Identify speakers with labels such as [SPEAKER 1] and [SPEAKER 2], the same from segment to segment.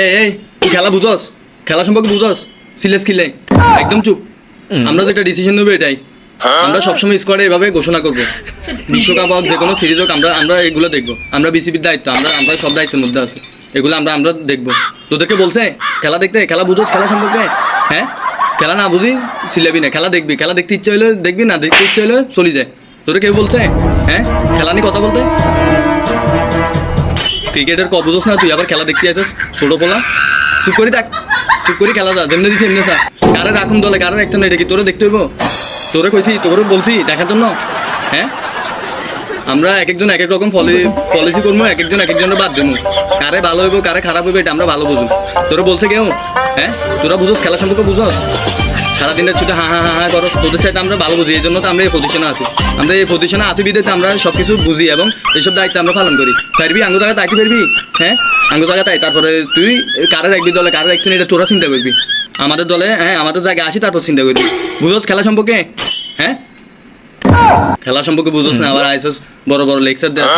[SPEAKER 1] এই এই তুই খেলা বুঝস? খেলা সম্পর্কে বুঝস? সিলেস কিলে একদম চুপ। আমরা যেটা ডিসিশন নেব এটাই। আমরা সবসময় স্কোয়াডে এভাবে ঘোষণা করব। বিশ্বকাপ হোক যে কোনো সিরিজ হোক আমরা আমরা এগুলো দেখব। আমরা বিসিবির দায়িত্ব আমরা আমরা সব দায়িত্বের মধ্যে আছি। এগুলো আমরা আমরা দেখব। তোদেরকে বলছে খেলা দেখতে খেলা বুঝোস খেলা সম্পর্কে? হ্যাঁ? খেলা না বুঝি সিলেবি না খেলা দেখবি। খেলা দেখতে ইচ্ছে হলে দেখবি না দেখতে ইচ্ছে হলে চলে যায়। তোরে কেউ বলছে হ্যাঁ? খেলা নিয়ে কথা বলতে? ক্রিকেটের ক বুঝোস না, তুই আবার খেলা দেখতে আইতস ছোট পোলা। চুপ করি দেখ চুপ করি খেলা যা, যেমনি দিছি এমনি সা কারে রাখুন দলে, কারে রাখতে না কি তোরে দেখতে হইব? তোরে কইছি তোরে বলছি, দেখার জন্য। হ্যাঁ? আমরা এক একজন এক এক রকম পলিসি করব এক একজন এক একজনের বাদ দেবো কারে ভালো হইব, কারে খারাপ হইব, এটা আমরা ভালো বুঝুম। তোরে বলছে কেউ হ্যাঁ? তোরা বুঝোস, খেলা সম্পর্কে বুঝোস? সারাদিনের ছুটে, হা হা হা হা করো। তোদের চাইতে আমরা ভালো বুঝি, এই জন্য তো আমরা এই পজিশনে আছি। আমরা এই পজিশনে আছি বিদেতে আমরা সব কিছু বুঝি এবং এইসব দায়িত্ব আমরা পালন করি। পারবি আঙ্গু জায়গা দায়িত্ব পারবি হ্যাঁ? আঙ্গু জায়গা তাই। তারপরে তুই কারে রাখবি দলে কারে রাখবি এটা তোরা চিন্তা করবি। আমাদের দলে হ্যাঁ আমাদের জায়গায় আসি, তারপর চিন্তা করবি। বুঝোস খেলা সম্পর্কে? হ্যাঁ? খেলা সম্পর্কে বুঝোস না, আবার আইসোস বড় বড় লেকচার দেয়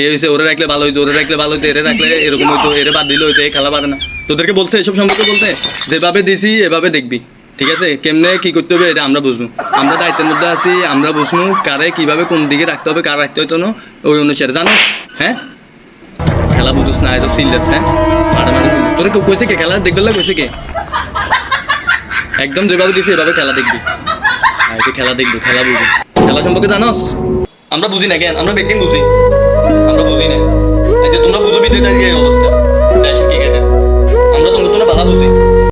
[SPEAKER 1] এই হয়েছে ওরে রাখলে ভালো হইতো, ওরে রাখলে ভালো হইতো, এরে রাখলে এরকম হইতো, এরে বাদ দিলে হইতো এই খেলা পারে না। তোদেরকে বলছে, এসব সম্পর্কে বলতে? যেভাবে দিছি, এভাবে দেখবি। ঠিক আছে, কেমনে কি করতে হবে এটা আমরা বুঝব। আমরা দায়িত্বের মধ্যে আছি, আমরা বুঝব কারে কীভাবে কোন দিকে রাখতে হবে, কার রাখতে হইতো না, ওই অনুসারে। জানো হ্যাঁ? খেলা বুঝুস না এত সিরিয়াস হ্যাঁ? মারা কেউ কইছে কে? খেলা দেখবে কইছে কে? একদম যেভাবে দিছি এভাবে খেলা দেখবি। খেলা দেখব, খেলা বুঝবি। খেলা সম্পর্কে জানোস? আমরা বুঝি না কেন? আমরা বেকিং বুঝি।